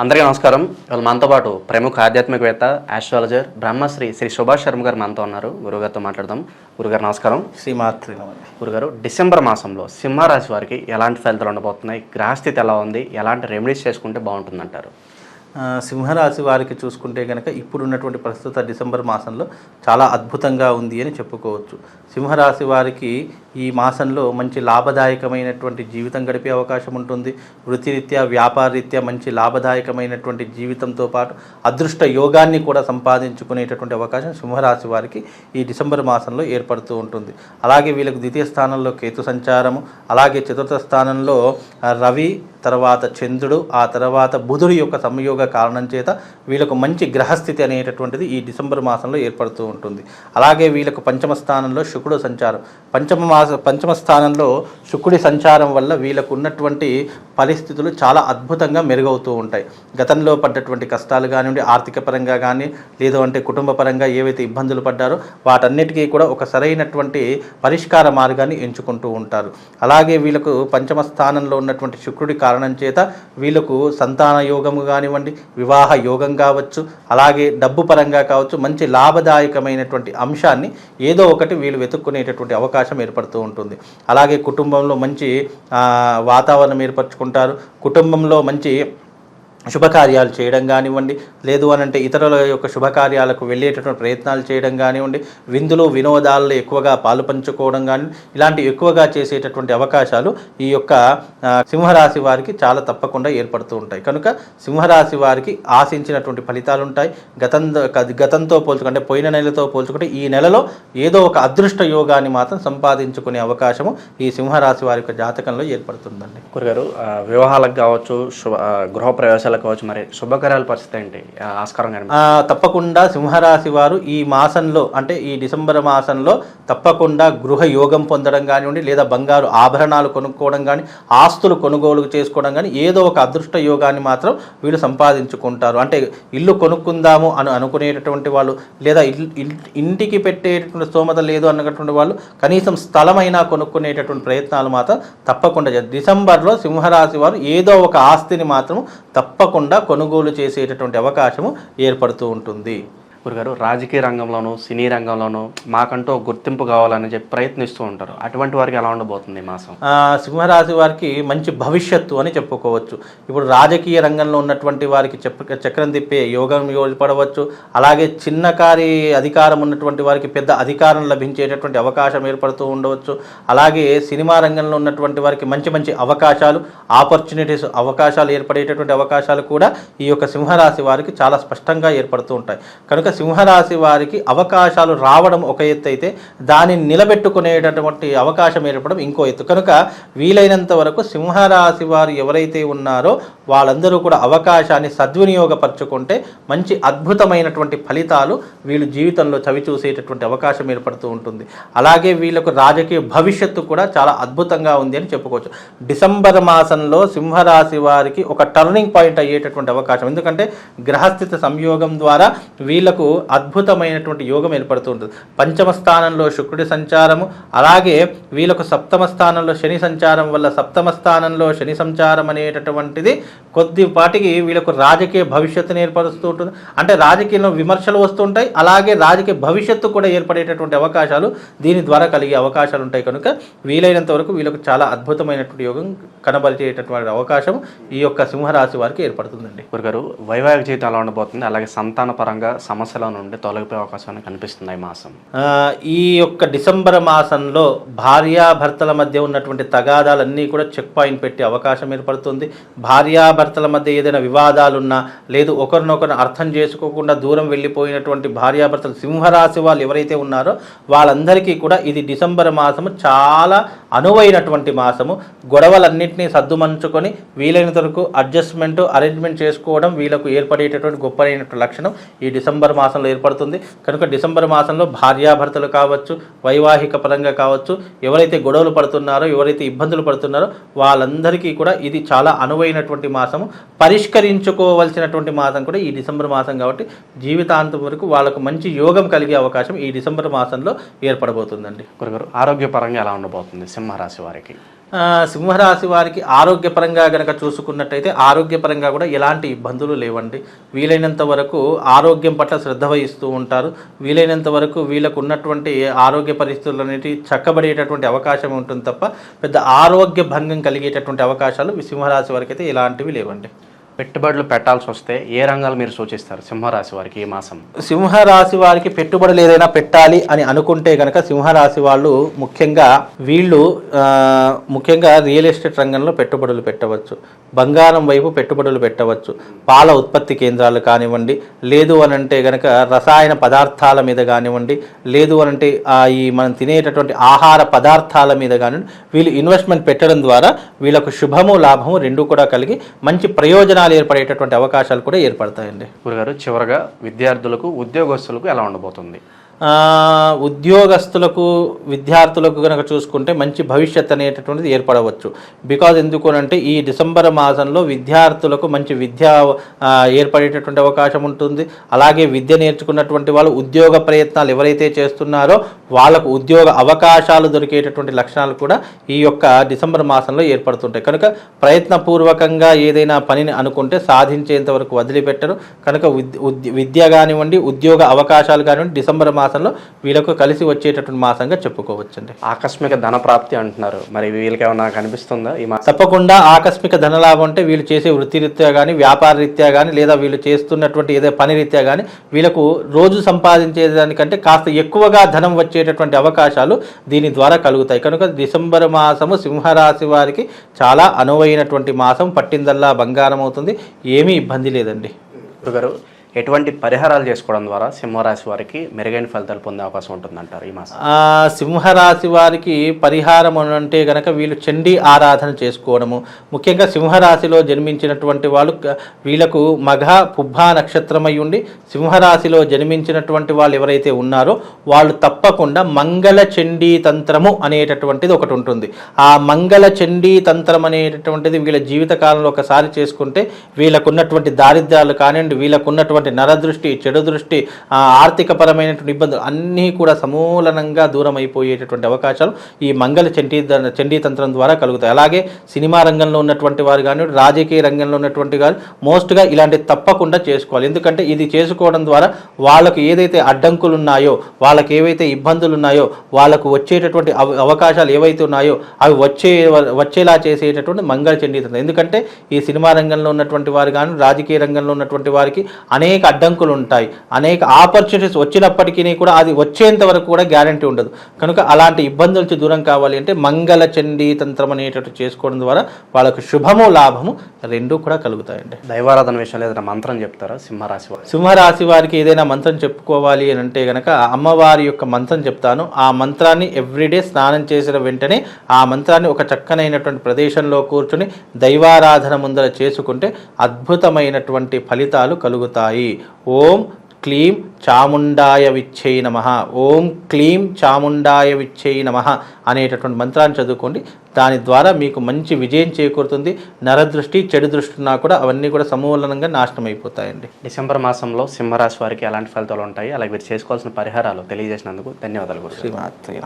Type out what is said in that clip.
అందరికీ నమస్కారం. ఇవాళ మనతో పాటు ప్రముఖ ఆధ్యాత్మికవేత్త ఆస్ట్రాలజర్ బ్రహ్మశ్రీ శ్రీ సుభాష్ శర్మ గారు మనతో ఉన్నారు. గురుగారితో మాట్లాడదాం. గురుగారు నమస్కారం. శ్రీమాత్రి గురుగారు డిసెంబర్ మాసంలో సింహరాశి వారికి ఎలాంటి ఫలితాలు ఉండబోతున్నాయి? గ్రహస్థితి ఎలా ఉంది? ఎలాంటి రెమెడీస్ చేసుకుంటే బాగుంటుందంటారు? సింహరాశి వారికి చూసుకుంటే కనుక ఇప్పుడున్నటువంటి ప్రస్తుత డిసెంబర్ మాసంలో చాలా అద్భుతంగా ఉంది అని చెప్పుకోవచ్చు. సింహరాశి వారికి ఈ మాసంలో మంచి లాభదాయకమైనటువంటి జీవితం గడిపే అవకాశం ఉంటుంది. వృత్తిరీత్యా వ్యాపారరీత్యా మంచి లాభదాయకమైనటువంటి జీవితంతో పాటు అదృష్ట యోగాన్ని కూడా సంపాదించుకునేటటువంటి అవకాశం సింహరాశి వారికి ఈ డిసెంబర్ మాసంలో ఏర్పడుతూ ఉంటుంది. అలాగే వీళ్ళకు ద్వితీయ స్థానంలో కేతు సంచారము అలాగే చతుర్థ స్థానంలో రవి తర్వాత చంద్రుడు ఆ తర్వాత బుధుడి యొక్క సంయోగ కారణం చేత వీళ్ళకు మంచి గ్రహస్థితి అనేటటువంటిది ఈ డిసెంబర్ మాసంలో ఏర్పడుతూ ఉంటుంది. అలాగే వీళ్ళకు పంచమ స్థానంలో శుక్రుడు సంచారం. పంచమ మాస పంచమ స్థానంలో శుక్రుడి సంచారం వల్ల వీళ్ళకు ఉన్నటువంటి పరిస్థితులు చాలా అద్భుతంగా మెరుగవుతూ ఉంటాయి. గతంలో పడ్డటువంటి కష్టాలు కానివ్వండి ఆర్థిక పరంగా కానీ లేదు అంటే కుటుంబ పరంగా ఏవైతే ఇబ్బందులు పడ్డారో వాటన్నిటికీ కూడా ఒక సరైనటువంటి పరిష్కార మార్గాన్ని ఎంచుకుంటూ ఉంటారు. అలాగే వీళ్ళకు పంచమ స్థానంలో ఉన్నటువంటి శుక్రుడి కారణం చేత వీళ్ళకు సంతాన యోగము కానివ్వండి వివాహ యోగం కావచ్చు అలాగే డబ్బు పరంగా కావచ్చు మంచి లాభదాయకమైనటువంటి అంశాన్ని ఏదో ఒకటి వీళ్ళు వెతుక్కునేటటువంటి అవకాశం ఏర్పడుతుంది. ఏర్పడుతూ ఉంటుంది. అలాగే కుటుంబంలో మంచి వాతావరణం ఏర్పరచుకుంటారు. కుటుంబంలో మంచి శుభకార్యాలు చేయడం కానివ్వండి లేదు అని అంటే ఇతరుల యొక్క శుభకార్యాలకు వెళ్ళేటటువంటి ప్రయత్నాలు చేయడం కానివ్వండి విందులు వినోదాల్లో ఎక్కువగా పాలు పంచుకోవడం కానీ ఇలాంటి ఎక్కువగా చేసేటటువంటి అవకాశాలు ఈ యొక్క సింహరాశి వారికి చాలా తప్పకుండా ఏర్పడుతూ ఉంటాయి. కనుక సింహరాశి వారికి ఆశించినటువంటి ఫలితాలు ఉంటాయి. గతం గతంతో పోల్చుకుంటే పోయిన నెలతో పోల్చుకుంటే ఈ నెలలో ఏదో ఒక అదృష్ట యోగాన్ని మాత్రం సంపాదించుకునే అవకాశము ఈ సింహరాశి వారి యొక్క జాతకంలో ఏర్పడుతుందండి. గురుగారు వివాహాలకు కావచ్చు శుభ ప్రవేశాలు గృహ కావచ్చు. మరి శుభకార్యాల పరిస్థితి ఏంటి? ఆస్కారం గారు తప్పకుండా సింహరాశి వారు ఈ మాసంలో అంటే ఈ డిసెంబర్ మాసంలో తప్పకుండా గృహ యోగం పొందడం కానివ్వండి లేదా బంగారు ఆభరణాలు కొనుక్కోవడం కానీ ఆస్తులు కొనుగోలు చేసుకోవడం కానీ ఏదో ఒక అదృష్ట యోగాన్ని మాత్రం వీళ్ళు సంపాదించుకుంటారు. అంటే ఇల్లు కొనుక్కుందాము అని అనుకునేటటువంటి వాళ్ళు లేదా ఇంటికి పెట్టేటటువంటి స్తోమత లేదు అన్నటువంటి వాళ్ళు కనీసం స్థలమైనా కొనుక్కునేటటువంటి ప్రయత్నాలు మాత్రం తప్పకుండా డిసెంబర్లో సింహరాశి వారు ఏదో ఒక ఆస్తిని మాత్రం తప్ప తప్పకుండా కొనుగోలు చేసేటటువంటి అవకాశము ఏర్పడుతూ ఉంటుంది. గురుగారు రాజకీయ రంగంలోనూ సినీ రంగంలోనూ మాకంటూ గుర్తింపు కావాలని చెప్పి ప్రయత్నిస్తూ ఉంటారు. అటువంటి వారికి ఎలా ఉండబోతుంది ఈ మాసం? సింహరాశి వారికి మంచి భవిష్యత్తు అని చెప్పుకోవచ్చు. ఇప్పుడు రాజకీయ రంగంలో ఉన్నటువంటి వారికి చెప్ప చక్రం తిప్పే యోగం ఏర్పడవచ్చు. అలాగే చిన్నకారి అధికారం ఉన్నటువంటి వారికి పెద్ద అధికారం లభించేటటువంటి అవకాశం ఏర్పడుతూ ఉండవచ్చు. అలాగే సినిమా రంగంలో ఉన్నటువంటి వారికి మంచి మంచి అవకాశాలు ఆపర్చునిటీస్ అవకాశాలు ఏర్పడేటటువంటి అవకాశాలు కూడా ఈ యొక్క సింహరాశి వారికి చాలా స్పష్టంగా ఏర్పడుతూ ఉంటాయి. కనుక సింహరాశి వారికి అవకాశాలు రావడం ఒక ఎత్తు అయితే దానిని నిలబెట్టుకునేటటువంటి అవకాశం ఏర్పడడం ఇంకో ఎత్తు. కనుక వీలైనంత వరకు సింహరాశి వారు ఎవరైతే ఉన్నారో వాళ్ళందరూ కూడా అవకాశాన్ని సద్వినియోగపరచుకుంటే మంచి అద్భుతమైనటువంటి ఫలితాలు వీళ్ళు జీవితంలో చవి చూసేటటువంటి అవకాశం ఏర్పడుతూ ఉంటుంది. అలాగే వీళ్ళకు రాజకీయ భవిష్యత్తు కూడా చాలా అద్భుతంగా ఉంది అని చెప్పుకోవచ్చు. డిసెంబర్ మాసంలో సింహరాశి వారికి ఒక టర్నింగ్ పాయింట్ అయ్యేటటువంటి అవకాశం. ఎందుకంటే గ్రహస్థిత సంయోగం ద్వారా వీళ్ళకు అద్భుతమైనటువంటి యోగం ఏర్పడుతూ ఉంటుంది. పంచమ స్థానంలో శుక్రుడి సంచారము అలాగే వీళ్ళకు సప్తమ స్థానంలో శని సంచారం వల్ల సప్తమ స్థానంలో శని సంచారం అనేటటువంటిది కొద్దిపాటికి వీళ్ళకు రాజకీయ భవిష్యత్తుని ఏర్పరుస్తూ ఉంటుంది. అంటే రాజకీయంలో విమర్శలు వస్తుంటాయి అలాగే రాజకీయ భవిష్యత్తు కూడా ఏర్పడేటటువంటి అవకాశాలు దీని ద్వారా కలిగే అవకాశాలు ఉంటాయి. కనుక వీలైనంత వరకు వీళ్ళకు చాలా అద్భుతమైనటువంటి యోగం కనబరిచేటటువంటి అవకాశం ఈ యొక్క సింహరాశి వారికి ఏర్పడుతుందండి. గురుగారు వైవాహిక జీవితం ఎలా ఉండబోతుంది? అలాగే సంతాన పరంగా సమస్య సమస్యల నుండి తొలగిపోయే అవకాశం కనిపిస్తుంది ఈ మాసం. ఈ యొక్క డిసెంబర్ మాసంలో భార్యాభర్తల మధ్య ఉన్నటువంటి తగాదాలన్నీ కూడా చెక్ పాయింట్ పెట్టే అవకాశం ఏర్పడుతుంది. భార్యాభర్తల మధ్య ఏదైనా వివాదాలున్నా లేదు ఒకరినొకరు అర్థం చేసుకోకుండా దూరం వెళ్ళిపోయినటువంటి భార్యాభర్తలు సింహరాశి వాళ్ళు ఎవరైతే ఉన్నారో వాళ్ళందరికీ కూడా ఇది డిసెంబర్ మాసము చాలా అనువైనటువంటి మాసము. గొడవలన్నింటినీ సర్దుమంచుకొని వీలైనంత వరకు అడ్జస్ట్మెంట్ అరేంజ్మెంట్ చేసుకోవడం వీళ్ళకు ఏర్పడేటటువంటి గొప్పైనటువంటి లక్షణం ఈ డిసెంబర్ మాసంలో ఏర్పడుతుంది. కనుక డిసెంబర్ మాసంలో భార్యాభర్తలు కావచ్చు వైవాహిక పరంగా కావచ్చు ఎవరైతే గొడవలు పడుతున్నారో ఎవరైతే ఇబ్బందులు పడుతున్నారో వాళ్ళందరికీ కూడా ఇది చాలా అనువైనటువంటి మాసము. పరిష్కరించుకోవలసినటువంటి మాసం కూడా ఈ డిసెంబర్ మాసం కాబట్టి జీవితాంతం వరకు వాళ్ళకు మంచి యోగం కలిగే అవకాశం ఈ డిసెంబర్ మాసంలో ఏర్పడబోతుందండి. గురుగారు ఆరోగ్యపరంగా ఎలా ఉండబోతుంది సింహరాశి వారికి? సింహరాశి వారికి ఆరోగ్యపరంగా గనక చూసుకున్నట్టయితే ఆరోగ్యపరంగా కూడా ఎలాంటి ఇబ్బందులు లేవండి. వీలైనంత వరకు ఆరోగ్యం పట్ల శ్రద్ధ వహిస్తూ ఉంటారు. వీలైనంత వరకు వీళ్ళకు ఉన్నటువంటి ఆరోగ్య పరిస్థితులు అనేవి చక్కబడేటటువంటి అవకాశం ఉంటుంది తప్ప పెద్ద ఆరోగ్య భంగం కలిగేటటువంటి అవకాశాలు సింహరాశి వారికి అయితే ఎలాంటివి లేవండి. పెట్టుబడులు పెట్టాల్సి వస్తే ఏ రంగాలు మీరు సూచిస్తారు? సింహరాశి వారికి ఈ మాసం. సింహరాశి వారికి పెట్టుబడులు ఏదైనా పెట్టాలి అని అనుకుంటే కనుక సింహరాశి వాళ్ళు ముఖ్యంగా వీళ్ళు ముఖ్యంగా రియల్ ఎస్టేట్ రంగంలో పెట్టుబడులు పెట్టవచ్చు. బంగారం వైపు పెట్టుబడులు పెట్టవచ్చు. పాల ఉత్పత్తి కేంద్రాలు కానివ్వండి లేదు అని అంటే రసాయన పదార్థాల మీద కానివ్వండి లేదు అని అంటే ఈ మనం తినేటటువంటి ఆహార పదార్థాల మీద కానివ్వండి వీళ్ళు ఇన్వెస్ట్మెంట్ పెట్టడం ద్వారా వీళ్ళకు శుభము లాభము రెండు కూడా కలిగి మంచి ప్రయోజనాలు ఏర్పడేటటువంటి అవకాశాలు కూడా ఏర్పడతాయండి. గురుగారు చివరగా విద్యార్థులకు ఉద్యోగస్తులకు ఎలా ఉండబోతుంది? ఉద్యోగస్తులకు విద్యార్థులకు కనుక చూసుకుంటే మంచి భవిష్యత్ అనేటటువంటిది ఏర్పడవచ్చు. బికాజ్ ఎందుకు అంటే ఈ డిసెంబర్ మాసంలో విద్యార్థులకు మంచి విద్య ఏర్పడేటటువంటి అవకాశం ఉంటుంది. అలాగే విద్య నేర్చుకున్నటువంటి వాళ్ళు ఉద్యోగ ప్రయత్నాలు ఎవరైతే చేస్తున్నారో వాళ్ళకు ఉద్యోగ అవకాశాలు దొరికేటటువంటి లక్షణాలు కూడా ఈ యొక్క డిసెంబర్ మాసంలో ఏర్పడుతుంటాయి. కనుక ప్రయత్నపూర్వకంగా ఏదైనా పనిని అనుకుంటే సాధించేంత వరకు వదిలిపెట్టరు. కనుక విద్య కానివ్వండి ఉద్యోగ అవకాశాలు కానివ్వండి డిసెంబర్ మాసంలో వీళ్ళకు కలిసి వచ్చేటటువంటి మాసంగా చెప్పుకోవచ్చండి. ఆకస్మిక ధన ప్రాప్తి అంటున్నారు. మరి వీళ్ళకి ఏమైనా కనిపిస్తుందా ఈ మాసం తప్పకుండా ఆకస్మిక ధనలాభం అంటే వీళ్ళు చేసే వృత్తిరీత్యా కానీ వ్యాపార రీత్యా కానీ లేదా వీళ్ళు చేస్తున్నటువంటి ఏదో పని రీత్యా కానీ వీళ్ళకు రోజు సంపాదించేదానికంటే కాస్త ఎక్కువగా ధనం వచ్చేటటువంటి అవకాశాలు దీని ద్వారా కలుగుతాయి. కనుక డిసెంబర్ మాసము సింహరాశి వారికి చాలా అనువైనటువంటి మాసం. పట్టిందల్లా బంగారం అవుతుంది. ఏమీ ఇబ్బంది లేదండి. గురుగారు ఎటువంటి పరిహారాలు చేసుకోవడం ద్వారా సింహరాశి వారికి మెరుగైన ఫలితాలు పొందే అవకాశం ఉంటుందంటారు ఈ మాసం? సింహరాశి వారికి పరిహారం అంటే గనక వీళ్ళు చండీ ఆరాధన చేసుకోవడము. ముఖ్యంగా సింహరాశిలో జన్మించినటువంటి వాళ్ళు వీళ్ళకు మఘ పుబ్బ నక్షత్రమై ఉండి సింహరాశిలో జన్మించినటువంటి వాళ్ళు ఎవరైతే ఉన్నారో వాళ్ళు తప్పకుండా మంగళ చండీ తంత్రము అనేటటువంటిది ఒకటి ఉంటుంది. ఆ మంగళ చండీ తంత్రం అనేటటువంటిది వీళ్ళ జీవిత కాలంలో ఒకసారి చేసుకుంటే వీళ్ళకున్నటువంటి దారిద్ర్యాలు కానివ్వండి వీళ్ళకున్నటువంటి నరదృష్టి చెడు దృష్టి ఆర్థికపరమైనటువంటి ఇబ్బందులు అన్నీ కూడా సమూలనంగా దూరం అయిపోయేటటువంటి అవకాశాలు ఈ మంగళ చండీ చండీ తంత్రం ద్వారా కలుగుతాయి. అలాగే సినిమా రంగంలో ఉన్నటువంటి వారు కానీ రాజకీయ రంగంలో ఉన్నటువంటి వారు మోస్ట్గా ఇలాంటి తప్పకుండా చేసుకోవాలి. ఎందుకంటే ఇది చేసుకోవడం ద్వారా వాళ్ళకు ఏదైతే అడ్డంకులు ఉన్నాయో వాళ్ళకి ఏవైతే ఇబ్బందులు ఉన్నాయో వాళ్ళకు వచ్చేటటువంటి అవ- అవకాశాలు ఏవైతే ఉన్నాయో అవి వచ్చే వచ్చేలా చేసేటటువంటి మంగళ చండీ తంత్రం. ఎందుకంటే ఈ సినిమా రంగంలో ఉన్నటువంటి వారు కానీ రాజకీయ రంగంలో ఉన్నటువంటి వారికి అనేక అడ్డంకులు ఉంటాయి. అనేక ఆపర్చునిటీస్ వచ్చినప్పటికీ కూడా అది వచ్చేంత వరకు కూడా గ్యారంటీ ఉండదు. కనుక అలాంటి ఇబ్బందుల నుంచి దూరం కావాలి అంటే మంగళ చండీ తంత్రం అనేటట్టు చేసుకోవడం ద్వారా వాళ్ళకు శుభము లాభము రెండూ కూడా కలుగుతాయండి. దైవారాధన విషయంలో ఏదైనా మంత్రం చెప్తారా? సింహరాశి వారు. సింహరాశి వారికి ఏదైనా మంత్రం చెప్పుకోవాలి అని అంటే గనక అమ్మవారి యొక్క మంత్రం చెప్తాను. ఆ మంత్రాన్ని ఎవ్రీడే స్నానం చేసిన వెంటనే ఆ మంత్రాన్ని ఒక చక్కనైనటువంటి ప్రదేశంలో కూర్చుని దైవారాధన ముందర చేసుకుంటే అద్భుతమైనటువంటి ఫలితాలు కలుగుతాయి. ఓం క్లీం చాముండాయ విచ్చై నమ. ఓం క్లీం చాముండాయ విచ్చై నమ అనేటటువంటి మంత్రాన్ని చదువుకోండి. దాని ద్వారా మీకు మంచి విజయం చేకూరుతుంది. నరదృష్టి చెడు దృష్టి ఉన్నా కూడా అవన్నీ కూడా సమూలంగా నాశనం అయిపోతాయండి డిసెంబర్ మాసంలో సింహరాశి వారికి ఎలాంటి ఫలితాలు ఉంటాయి? అలాగే మీరు చేసుకోవాల్సిన పరిహారాలు తెలియజేసినందుకు ధన్యవాదాలు శ్రీమాత్రే